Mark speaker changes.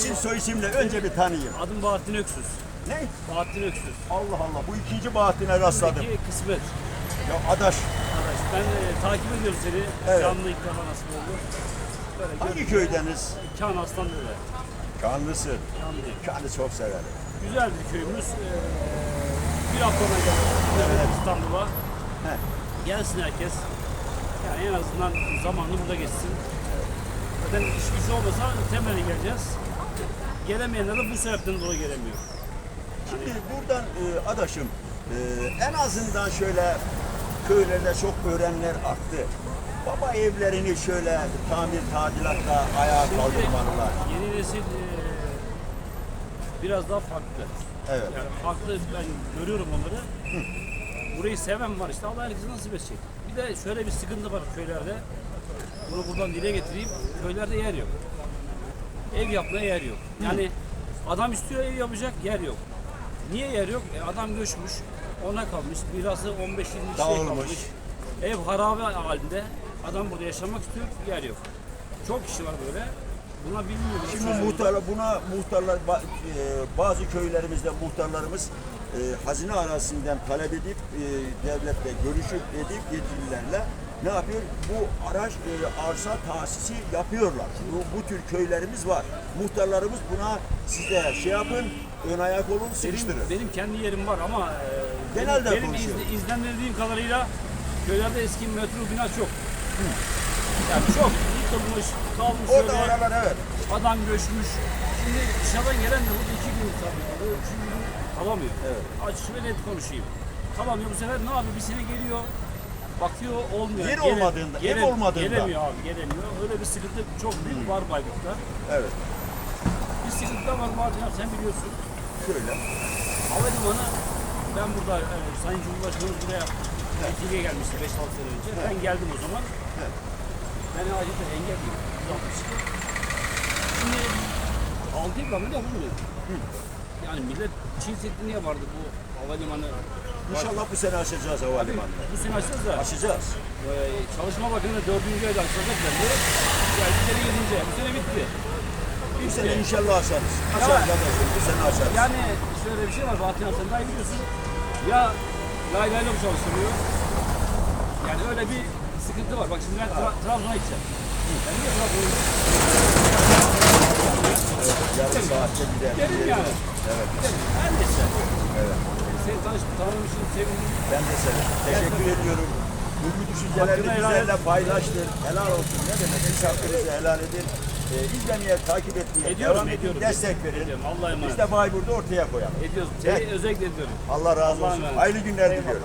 Speaker 1: İsim soy isimle önce bir tanıyayım.
Speaker 2: Adım Bahattin Öksüz.
Speaker 1: Ne?
Speaker 2: Bahattin Öksüz.
Speaker 1: Allah Allah bu ikinci Bahattin'e rastladım.
Speaker 2: Peki kısmet.
Speaker 1: Ya adaş
Speaker 2: Arkadaş ben e, takip ediyorum seni.
Speaker 1: Evet.
Speaker 2: Canlı ilk defa nasip oldu. Böyle
Speaker 1: hangi
Speaker 2: gör-
Speaker 1: köydeniz?
Speaker 2: Kan Aslan böyle.
Speaker 1: Kanlısı.
Speaker 2: Kanlı.
Speaker 1: Kanlı çok severim.
Speaker 2: Güzel bir köyümüz. Ee, bir hafta sonra geldim İstanbul'a.
Speaker 1: He.
Speaker 2: Gelsin herkes. Yani en azından zamanını burada geçsin. Zaten iş gücü olmasa temeli geleceğiz. Gelemeyenler de bu sebepten dolayı gelemiyor.
Speaker 1: Şimdi buradan e, adaşım e, en azından şöyle köylerde çok öğrenler arttı. Baba evlerini şöyle tamir tadilatta ayağa kaldırmalılar.
Speaker 2: Yeni nesil e, biraz daha farklı.
Speaker 1: Evet.
Speaker 2: Yani farklı ben görüyorum onları. Burayı seven var işte Allah herkese nasip edecek. Bir de şöyle bir sıkıntı var köylerde. Bunu buradan dile getireyim. Köylerde yer yok. Ev yapmaya yer yok. Yani adam istiyor ev yapacak yer yok. Niye yer yok? E, adam göçmüş. Ona kalmış. Mirası 15-20 kişiye kalmış. Ev harabe halinde. Adam burada yaşamak istiyor. Yer yok. Çok kişi var böyle. Buna bilmiyorum.
Speaker 1: Şimdi muhtarlar buna muhtarlar e, bazı köylerimizde muhtarlarımız e, hazine arasından talep edip e, devletle görüşüp edip yetkililerle ne yapıyor? Bu araç e, arsa tahsisi yapıyorlar. Bu, bu tür köylerimiz var. Muhtarlarımız buna size şey yapın, ön ayak olun, sıkıştırın.
Speaker 2: Benim, benim kendi yerim var ama e,
Speaker 1: Genelde
Speaker 2: benim, benim
Speaker 1: konuşuyorum.
Speaker 2: izle- izlemlediğim kadarıyla köylerde eski metro bina çok. Yani çok yıkılmış, kalmış
Speaker 1: Orada
Speaker 2: öyle.
Speaker 1: oralar evet.
Speaker 2: Adam göçmüş. Şimdi dışarıdan gelen de burada iki gün tabii kalıyor, üç gün kalamıyor.
Speaker 1: Evet.
Speaker 2: Açık ve net konuşayım. Kalamıyor bu sefer ne yapıyor? Bir sene geliyor, bakıyor olmuyor.
Speaker 1: Yer olmadığında, ev olmadığında.
Speaker 2: Gelemiyor abi, gelemiyor. Öyle bir sıkıntı çok büyük var Bayburt'ta.
Speaker 1: Evet.
Speaker 2: Bir sıkıntı da var abi sen biliyorsun.
Speaker 1: Şöyle.
Speaker 2: Havalimanı ben burada e, Sayın Cumhurbaşkanımız buraya Ekibiye gelmişti 5-6 sene önce. Ben geldim o zaman.
Speaker 1: Evet.
Speaker 2: Ben acil engelliyim. 162. Şimdi 6 yıl mı ne yapılmıyor? Yani millet Çin Seddi niye vardı bu havalimanı?
Speaker 1: İnşallah bu sene açacağız havalimanını.
Speaker 2: Bu sene açacağız da
Speaker 1: Açacağız.
Speaker 2: e, Çalışma Bakanı 4. ayda açacak dedi. Yani bir sene 7. ay. Bu sene bitti.
Speaker 1: Bu sene inşallah açarız. Açarız kardeşim. Bu sene açarız.
Speaker 2: Yani şöyle bir şey var abi sen daha biliyorsun. Ya lay lay lom çalıştırıyor. Yani öyle bir sıkıntı var. Bak şimdi ben Tra- Trabzon'a gideceğim. Ben niye Trabzon'a gideceğim?
Speaker 1: Yarın saatte gider.
Speaker 2: Giderim yani.
Speaker 1: Evet.
Speaker 2: Giderim. Her neyse.
Speaker 1: Evet.
Speaker 2: Seni tanıştım, tanımışım, sevindim.
Speaker 1: Ben de seni teşekkür ediyorum. Bu düşüncelerini bizlerle paylaştın. Helal olsun. Ne demek? Siz hakkınızı helal edin. Ee, izlemeye, takip etmeye
Speaker 2: Ediyorum,
Speaker 1: devam edin.
Speaker 2: ediyorum.
Speaker 1: Destek verin.
Speaker 2: Ediyorum, Allah'a emanet.
Speaker 1: Biz de Bayburt'u ortaya koyalım.
Speaker 2: Ediyoruz. Seni özellikle ediyorum.
Speaker 1: Allah razı olsun. Hayırlı günler diliyorum.